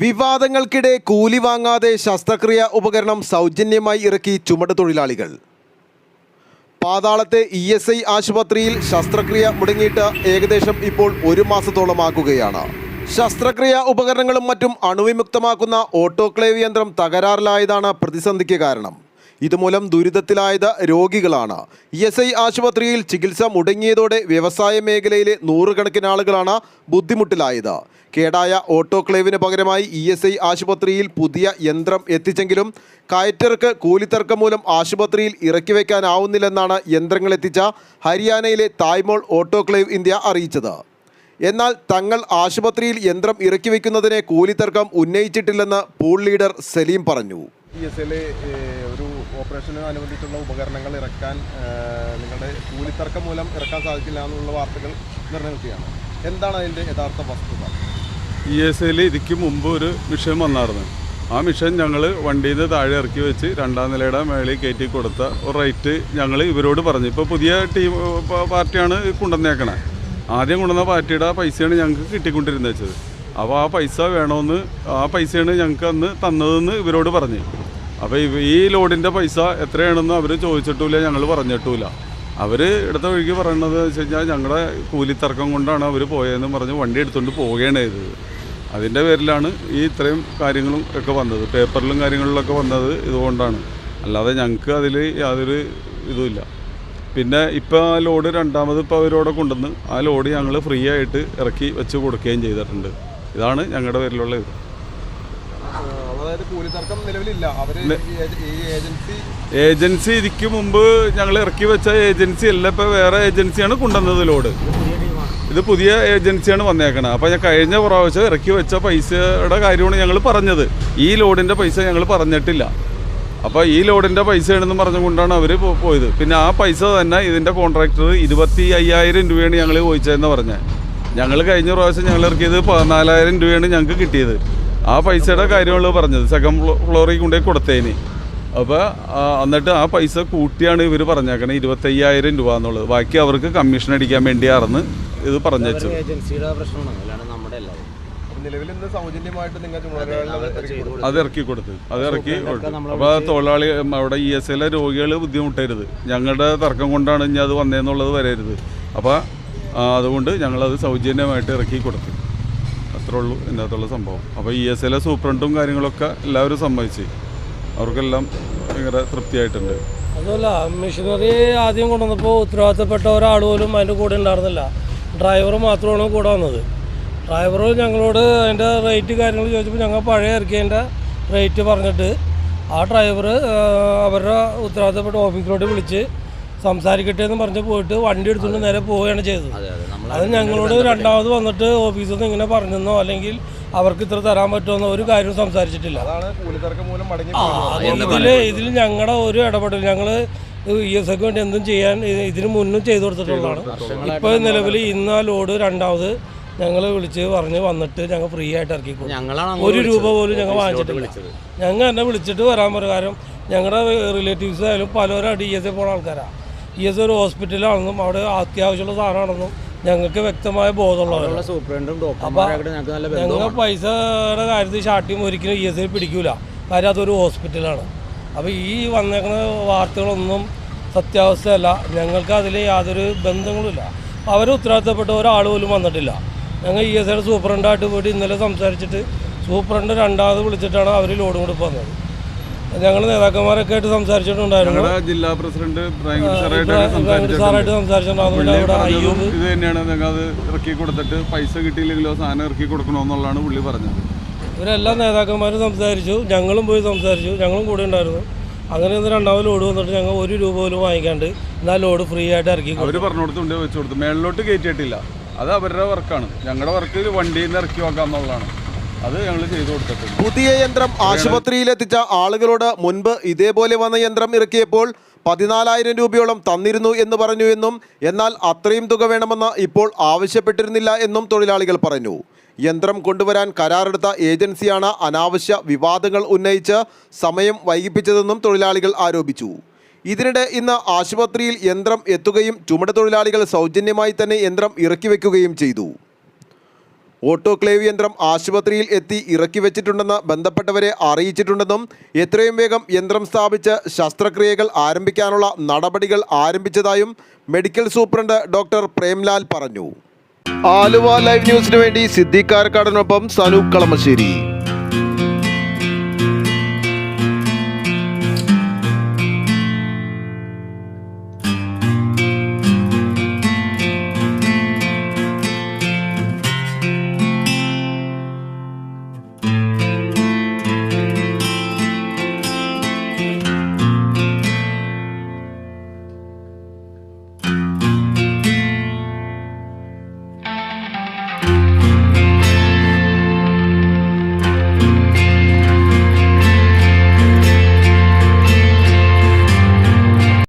വിവാദങ്ങൾക്കിടെ കൂലി വാങ്ങാതെ ശസ്ത്രക്രിയ ഉപകരണം സൗജന്യമായി ഇറക്കി ചുമട് തൊഴിലാളികൾ. പാതാളത്തെ ഇ എസ് ഐ ആശുപത്രിയിൽ ശസ്ത്രക്രിയ മുടങ്ങിയിട്ട് ഏകദേശം ഇപ്പോൾ ഒരു മാസത്തോളമാക്കുകയാണ് ശസ്ത്രക്രിയ ഉപകരണങ്ങളും മറ്റും അണുവിമുക്തമാക്കുന്ന ഓട്ടോക്ലേവ് യന്ത്രം തകരാറിലായതാണ് പ്രതിസന്ധിക്ക് കാരണം. ഇതുമൂലം ദുരിതത്തിലായത് രോഗികളാണ്. ഇ എസ് ഐ ആശുപത്രിയിൽ ചികിത്സ മുടങ്ങിയതോടെ വ്യവസായ മേഖലയിലെ നൂറുകണക്കിന് ആളുകളാണ് ബുദ്ധിമുട്ടിലായത്. കേടായ ഓട്ടോക്ലേവിന് പകരമായി ഇ എസ് ഐ ആശുപത്രിയിൽ പുതിയ യന്ത്രം എത്തിച്ചെങ്കിലും കയറ്റർക്ക് കൂലിത്തർക്കം മൂലം ആശുപത്രിയിൽ ഇറക്കി വയ്ക്കാനാവുന്നില്ലെന്നാണ് യന്ത്രങ്ങൾ എത്തിച്ച ഹരിയാനയിലെ തായ്മോൾ ഓട്ടോക്ലേവ് ഇന്ത്യ അറിയിച്ചത്. എന്നാൽ തങ്ങൾ ആശുപത്രിയിൽ യന്ത്രം ഇറക്കി വയ്ക്കുന്നതിനെ കൂലിത്തർക്കം ഉന്നയിച്ചിട്ടില്ലെന്ന് പൂൾ ലീഡർ സലീം പറഞ്ഞു. ഓപ്പറേഷന് അനുബന്ധിച്ചുള്ള ഉപകരണങ്ങൾ ഇറക്കാൻ നിങ്ങളുടെ കൂലിത്തർക്കം മൂലം ഇറക്കാൻ സാധിക്കില്ല എന്നുള്ള വാർത്തകൾ നിലനിൽക്കുകയാണ്. എന്താണ് അതിന്റെ യഥാർത്ഥ വസ്തുത? ഇ എസ് എയിൽ ഇതിക്ക് മുമ്പ് ഒരു മിഷൻ വന്നായിരുന്നു. ആ മിഷൻ ഞങ്ങൾ വണ്ടിയിൽ നിന്ന് താഴെ ഇറക്കി വെച്ച് രണ്ടാം നിലയുടെ മേളിൽ കയറ്റി കൊടുത്ത റേറ്റ് ഞങ്ങൾ ഇവരോട് പറഞ്ഞു. ഇപ്പോൾ പുതിയ ടീം പാർട്ടിയാണ് കൊണ്ടുവന്നേക്കണേ. ആദ്യം കൊണ്ടുവന്ന പാർട്ടിയുടെ പൈസയാണ് ഞങ്ങൾക്ക് കിട്ടിക്കൊണ്ടിരുന്നത് വെച്ചത്. അപ്പോൾ ആ പൈസ വേണമെന്ന് ആ പൈസയാണ് ഞങ്ങൾക്ക് അന്ന് തന്നതെന്ന് ഇവരോട് പറഞ്ഞു. അപ്പോൾ ഈ ലോഡിന്റെ പൈസ എത്രയാണെന്ന് അവർ ചോദിച്ചിട്ടില്ല ഞങ്ങൾ പറഞ്ഞിട്ടില്ല. അവർ എടുത്ത വഴിക്ക് പറയണത് വെച്ച് കഴിഞ്ഞാൽ ഞങ്ങളുടെ കൂലിത്തർക്കം കൊണ്ടാണ് അവർ പോയതെന്ന് പറഞ്ഞ് വണ്ടി എടുത്തുകൊണ്ട് പോവുകയാണ് ചെയ്തത് അതിന്റെ പേരിലാണ് ഈ ഇത്രയും കാര്യങ്ങളും ഒക്കെ വന്നത്. പേപ്പറിലും കാര്യങ്ങളിലൊക്കെ വന്നത് ഇതുകൊണ്ടാണ്. അല്ലാതെ ഞങ്ങൾക്ക് അതിൽ യാതൊരു ഇതുമില്ല. പിന്നെ ഇപ്പോൾ ആ ലോഡ് രണ്ടാമത് ഇപ്പോൾ അവരോടെ കൊണ്ടുവന്ന് ആ ലോഡ് ഞങ്ങൾ ഫ്രീ ആയിട്ട് ഇറക്കി വെച്ച് കൊടുക്കുകയും ചെയ്തിട്ടുണ്ട്. ഇതാണ് ഞങ്ങളുടെ പേരിലുള്ള ഇത്. അതായത് കൂലിത്തർക്കം നിലവിലില്ല. അവർ ഈ ഏജൻസി ഏജൻസി ഇതിക്ക് മുമ്പ് ഞങ്ങൾ ഇറക്കി വെച്ച ഏജൻസി അല്ല ഇപ്പോൾ വേറെ ഏജൻസിയാണ് കൊണ്ടുവന്നത് ലോഡ്. ഇത് പുതിയ ഏജൻസിയാണ് വന്നേക്കണത് അപ്പോൾ ഞാൻ കഴിഞ്ഞ പ്രാവശ്യം ഇറക്കി വെച്ച പൈസയുടെ കാര്യമാണ് ഞങ്ങൾ പറഞ്ഞത്. ഈ ലോഡിന്റെ പൈസ ഞങ്ങൾ പറഞ്ഞിട്ടില്ല. അപ്പോൾ ഈ ലോഡിന്റെ പൈസ പൈസയാണെന്ന് പറഞ്ഞുകൊണ്ടാണ് അവർ പോയത്. പിന്നെ ആ പൈസ തന്നെ ഇതിന്റെ കോൺട്രാക്ടർ ഇരുപത്തി അയ്യായിരം രൂപയാണ് ഞങ്ങൾ ചോദിച്ചതെന്ന് പറഞ്ഞത് ഞങ്ങൾ കഴിഞ്ഞ പ്രാവശ്യം ഞങ്ങൾ ഇറക്കിയത് പതിനാലായിരം രൂപയാണ് ഞങ്ങൾക്ക് കിട്ടിയത്. ആ പൈസയുടെ കാര്യമുള്ളൂ പറഞ്ഞത്. സെക്കൻഡ് ഫ്ലോ ഫ്ലോറിൽ കൊണ്ടുപോയി കൊടുത്തേന്. അപ്പോൾ എന്നിട്ട് ആ പൈസ കൂട്ടിയാണ് ഇവർ പറഞ്ഞേക്കണത് ഇരുപത്തയ്യായിരം രൂപ എന്നുള്ളത്. ബാക്കി അവർക്ക് കമ്മീഷൻ അടിക്കാൻ വേണ്ടിയാണെന്ന് ഇത് പറഞ്ഞു വെച്ചത് ഏജൻസിയുടെ പ്രശ്നമാണ്. അല്ലാണ്ട് നമ്മുടെ അല്ല അത്. അപ്പോൾ നിലവിൽ ഇന്ന് സൗജന്യമായിട്ട് നിങ്ങൾ ചുമതലകളിൽ ഇറക്കി കൊടുത്ത്. അത് ഇറക്കി കൊടുത്തു. അപ്പോൾ തൊഴിലാളി അവിടെ ഇ എസ് എയിലെ രോഗികൾ ബുദ്ധിമുട്ടരുത്. ഞങ്ങളുടെ തർക്കം കൊണ്ടാണ് ഇനി അത് വന്നേന്നുള്ളത് വരരുത്. അപ്പോൾ അതുകൊണ്ട് ഞങ്ങളത് സൗജന്യമായിട്ട് ഇറക്കി കൊടുത്തു. അത്രേ ഉള്ളൂ ഇതിനകത്തുള്ള സംഭവം. അപ്പോൾ ഇ എസ് എല്ലെ സൂപ്രണ്ടും കാര്യങ്ങളൊക്കെ എല്ലാവരും സമ്മതിച്ച്. അവർക്കെല്ലാം ഭയങ്കര തൃപ്തിയായിട്ടുണ്ട്. അതല്ല മെഷീനറി ആദ്യം കൊണ്ടുവന്നപ്പോൾ ഉത്തരവാദിത്തപ്പെട്ട ഒരാൾ പോലും അതിന്റെ കൂടെ ഉണ്ടായിരുന്നില്ല. ഡ്രൈവർ മാത്രമാണ് കൂടെ വന്നത്. ഡ്രൈവർ ഞങ്ങളോട് അതിന്റെ റേറ്റ് കാര്യങ്ങൾ ചോദിച്ചപ്പോൾ ഞങ്ങൾ പഴയ ഇറക്കിയതിന്റെ റേറ്റ് പറഞ്ഞിട്ട് ആ ഡ്രൈവർ അവരുടെ ഉത്തരവാദിത്തപ്പെട്ട ഓഫീസിലോട്ട് വിളിച്ച് സംസാരിക്കട്ടെ എന്ന് പറഞ്ഞ് പോയിട്ട് വണ്ടി എടുത്തുകൊണ്ട് നേരെ പോവുകയാണ് ചെയ്തത്. അതെ ഞങ്ങളോട് രണ്ടാമത് വന്നിട്ട് ഓഫീസിൽ നിന്ന് ഇങ്ങനെ പറഞ്ഞെന്നോ അല്ലെങ്കിൽ അവർക്ക് ഇത്ര തരാൻ പറ്റുമെന്നോ ഒരു കാര്യവും സംസാരിച്ചിട്ടില്ല. ഇതിൽ ഇതിൽ ഞങ്ങളുടെ ഒരു ഇടപെടൽ ഞങ്ങൾ ഇ എസ് എക്ക് വേണ്ടി എന്തും ചെയ്യാൻ ഇത് ഇതിന് മുന്നും ചെയ്തു കൊടുത്തിട്ടുള്ളതാണ്. ഇപ്പോൾ നിലവിൽ ഇന്ന് ആ ലോഡ് രണ്ടാമത് ഞങ്ങൾ വിളിച്ച് പറഞ്ഞ് വന്നിട്ട് ഞങ്ങൾ ഫ്രീ ആയിട്ട് ഇറക്കി കൊടുക്കും ഒരു രൂപ പോലും ഞങ്ങൾ വിളിച്ചത്. ഞങ്ങൾ എന്നെ വിളിച്ചിട്ട് വരാൻ പറയും കാരണം ഞങ്ങളുടെ റിലേറ്റീവ്സ് ആയാലും പലരും ഡി എസ് എ പോണ ആൾക്കാരാണ് ഇ എസ് ഒരു ഹോസ്പിറ്റലാണെന്നും അവിടെ അത്യാവശ്യമുള്ള സാധനമാണെന്നും ഞങ്ങൾക്ക് വ്യക്തമായ ബോധമുള്ളവരാണ്. സൂപ്രണ്ടും ഞങ്ങൾ പൈസയുടെ കാര്യത്തിൽ ഷാട്ടിയും ഒരിക്കലും ഇ എസ് ഐ പിടിക്കൂല. കാര്യം അതൊരു ഹോസ്പിറ്റലാണ്. അപ്പോൾ ഈ വന്നേക്കുന്ന വാർത്തകളൊന്നും സത്യാവസ്ഥയല്ല. ഞങ്ങൾക്ക് അതിൽ യാതൊരു ബന്ധങ്ങളുമില്ല. അവർ ഉത്തരവാദിത്തപ്പെട്ട ഒരാൾ പോലും വന്നിട്ടില്ല. ഞങ്ങൾ ഇ എസ് ഐയുടെ സൂപ്രണ്ടായിട്ട് പോയിട്ട് ഇന്നലെ സംസാരിച്ചിട്ട് സൂപ്രണ്ട് രണ്ടാമത് വിളിച്ചിട്ടാണ് അവർ ലോഡ് കൊടുപ്പ് വന്നത് ഞങ്ങൾ നേതാക്കന്മാരൊക്കെ ആയിട്ട് സംസാരിച്ചിട്ടുണ്ടായിരുന്നു. ഞങ്ങളുടെ ജില്ലാ പ്രസിഡന്റ് സാറായിട്ട് സംസാരിച്ചിട്ടുണ്ട്. സംസാരിച്ചിട്ടുണ്ടായിരുന്നു. ഇത് തന്നെയാണ്. നിങ്ങൾ അത് ഇറക്കി കൊടുത്തിട്ട് പൈസ കിട്ടിയില്ലെങ്കിലോ സാധനം ഇറക്കി കൊടുക്കണമെന്നുള്ളതാണ് പുള്ളി പറഞ്ഞത്. ഇവരെല്ലാ നേതാക്കന്മാരും സംസാരിച്ചു. ഞങ്ങളും പോയി സംസാരിച്ചു. ഞങ്ങളും കൂടെ ഉണ്ടായിരുന്നു. അങ്ങനെ ഇന്ന് രണ്ടാമത് ലോഡ് വന്നിട്ട് ഞങ്ങൾ ഒരു രൂപ പോലും വാങ്ങിക്കാണ്ട് എന്നാൽ ലോഡ് ഫ്രീ ആയിട്ട് ഇറക്കി. അവർ പറഞ്ഞു കൊടുത്തുണ്ട് വെച്ച് കൊടുത്തു. മേളിലോട്ട് കയറ്റിയിട്ടില്ല. അത് അവരുടെ വർക്കാണ് ഞങ്ങളുടെ വർക്ക് വണ്ടിയിൽ നിന്ന് ഇറക്കി വെക്കാം എന്നുള്ളതാണ് അത് ഞങ്ങൾ ചെയ്തു കൊടുത്തിട്ടുണ്ട്. പുതിയ യന്ത്രം ആശുപത്രിയിലെത്തിച്ച ആളുകളോട് മുൻപ് ഇതേപോലെ വന്ന യന്ത്രം ഇറക്കിയപ്പോൾ പതിനാലായിരം രൂപയോളം തന്നിരുന്നു എന്ന് പറഞ്ഞു എന്നും എന്നാൽ അത്രയും തുക വേണമെന്ന് ഇപ്പോൾ ആവശ്യപ്പെട്ടിരുന്നില്ല എന്നും തൊഴിലാളികൾ പറഞ്ഞു. യന്ത്രം കൊണ്ടുവരാൻ കരാറെടുത്ത ഏജൻസിയാണ് അനാവശ്യ വിവാദങ്ങൾ ഉന്നയിച്ച് സമയം വൈകിപ്പിച്ചതെന്നും തൊഴിലാളികൾ ആരോപിച്ചു. ഇതിനിടെ ഇന്ന് ആശുപത്രിയിൽ യന്ത്രം എത്തുകയും ചുമട് തൊഴിലാളികൾ സൗജന്യമായി തന്നെ യന്ത്രം ഇറക്കി വെക്കുകയും ചെയ്തു. ഓട്ടോക്ലേവ് യന്ത്രം ആശുപത്രിയിൽ എത്തി ഇറക്കി വെച്ചിട്ടുണ്ടെന്ന് ബന്ധപ്പെട്ടവരെ അറിയിച്ചിട്ടുണ്ടെന്നും എത്രയും വേഗം യന്ത്രം സ്ഥാപിച്ച് ശസ്ത്രക്രിയകൾ ആരംഭിക്കാനുള്ള നടപടികൾ ആരംഭിച്ചതായും മെഡിക്കൽ സൂപ്രണ്ട് ഡോക്ടർ പ്രേംലാൽ പറഞ്ഞു. ആലുവ ലൈവ് ന്യൂസിനു വേണ്ടി സിദ്ദീഖ് കാരക്കാടിനൊപ്പം സനൂപ് കളമശ്ശേരി.